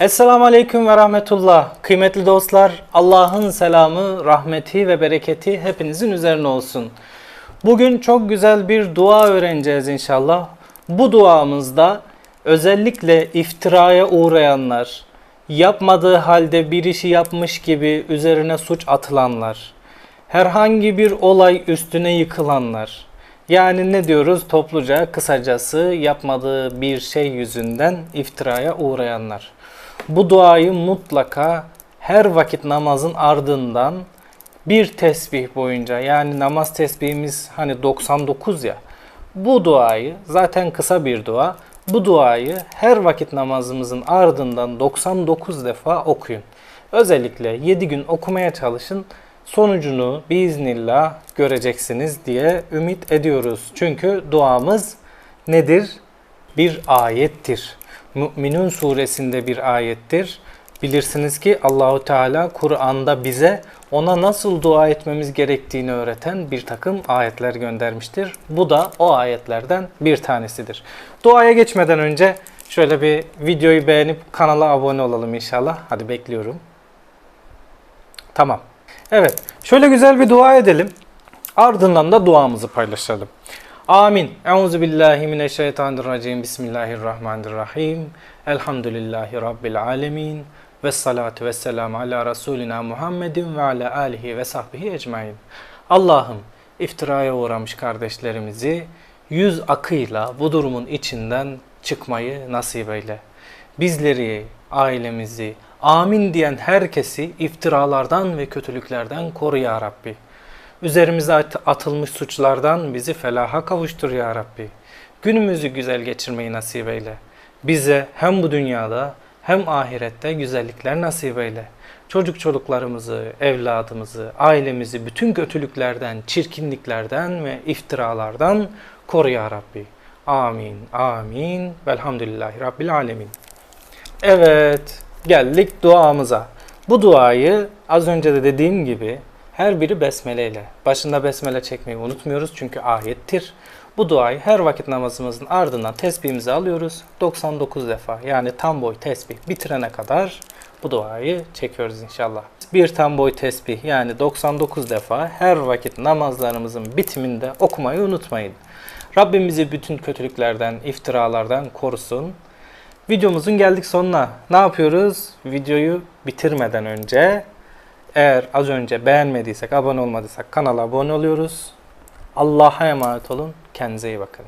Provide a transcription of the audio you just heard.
Esselamu Aleyküm ve Rahmetullah. Kıymetli dostlar, Allah'ın selamı, rahmeti ve bereketi hepinizin üzerine olsun. Bugün çok güzel bir dua öğreneceğiz inşallah. Bu duamızda özellikle iftiraya uğrayanlar, yapmadığı halde bir işi yapmış gibi üzerine suç atılanlar, herhangi bir olay üstüne yıkılanlar, yani ne diyoruz topluca kısacası yapmadığı bir şey yüzünden iftiraya uğrayanlar. Bu duayı mutlaka her vakit namazın ardından bir tesbih boyunca yani namaz tesbihimiz hani 99 ya bu duayı zaten kısa bir dua. Bu duayı her vakit namazımızın ardından 99 defa okuyun. Özellikle 7 gün okumaya çalışın. Sonucunu biiznillah göreceksiniz diye ümit ediyoruz. Çünkü duamız nedir? Bir ayettir. Müminun suresinde bir ayettir. Bilirsiniz ki Allahu Teala Kur'an'da bize ona nasıl dua etmemiz gerektiğini öğreten bir takım ayetler göndermiştir. Bu da o ayetlerden bir tanesidir. Duaya geçmeden önce şöyle bir videoyu beğenip kanala abone olalım inşallah. Hadi bekliyorum. Tamam. Evet. Şöyle güzel bir dua edelim. Ardından da duamızı paylaşalım. Amin. Euzu billahi mineşşeytanirracim. Bismillahirrahmanirrahim. Elhamdülillahi rabbil alamin. Ve salatu ve selamu ala Resulina Muhammedin ve ala alihi ve sahbihi ecmain. Allah'ım iftiraya uğramış kardeşlerimizi yüz akıyla bu durumun içinden çıkmayı nasip eyle. Bizleri, ailemizi, amin diyen herkesi iftiralardan ve kötülüklerden koru ya Rabbi. Üzerimize at- atılmış suçlardan bizi felaha kavuştur ya Rabbi. Günümüzü güzel geçirmeyi nasip eyle. Bize hem bu dünyada hem ahirette güzellikler nasip eyle. Çocuk çocuklarımızı, evladımızı, ailemizi bütün kötülüklerden, çirkinliklerden ve iftiralardan koru ya Rabbi. Amin, amin. Velhamdülillahi Rabbil alemin. Evet, geldik duamıza. Bu duayı az önce de dediğim gibi her biri besmele ile. Başında besmele çekmeyi unutmuyoruz çünkü ayettir. Bu duayı her vakit namazımızın ardından tesbihimizi alıyoruz. 99 defa yani tam boy tesbih bitirene kadar bu duayı çekiyoruz inşallah. Bir tam boy tesbih yani 99 defa her vakit namazlarımızın bitiminde okumayı unutmayın. Rabbimizi bütün kötülüklerden, iftiralardan korusun. Videomuzun geldik sonuna. Ne yapıyoruz? Videoyu bitirmeden önce eğer az önce beğenmediysek, abone olmadıysak kanala abone oluyoruz. Allah'a emanet olun. Kendinize iyi bakın.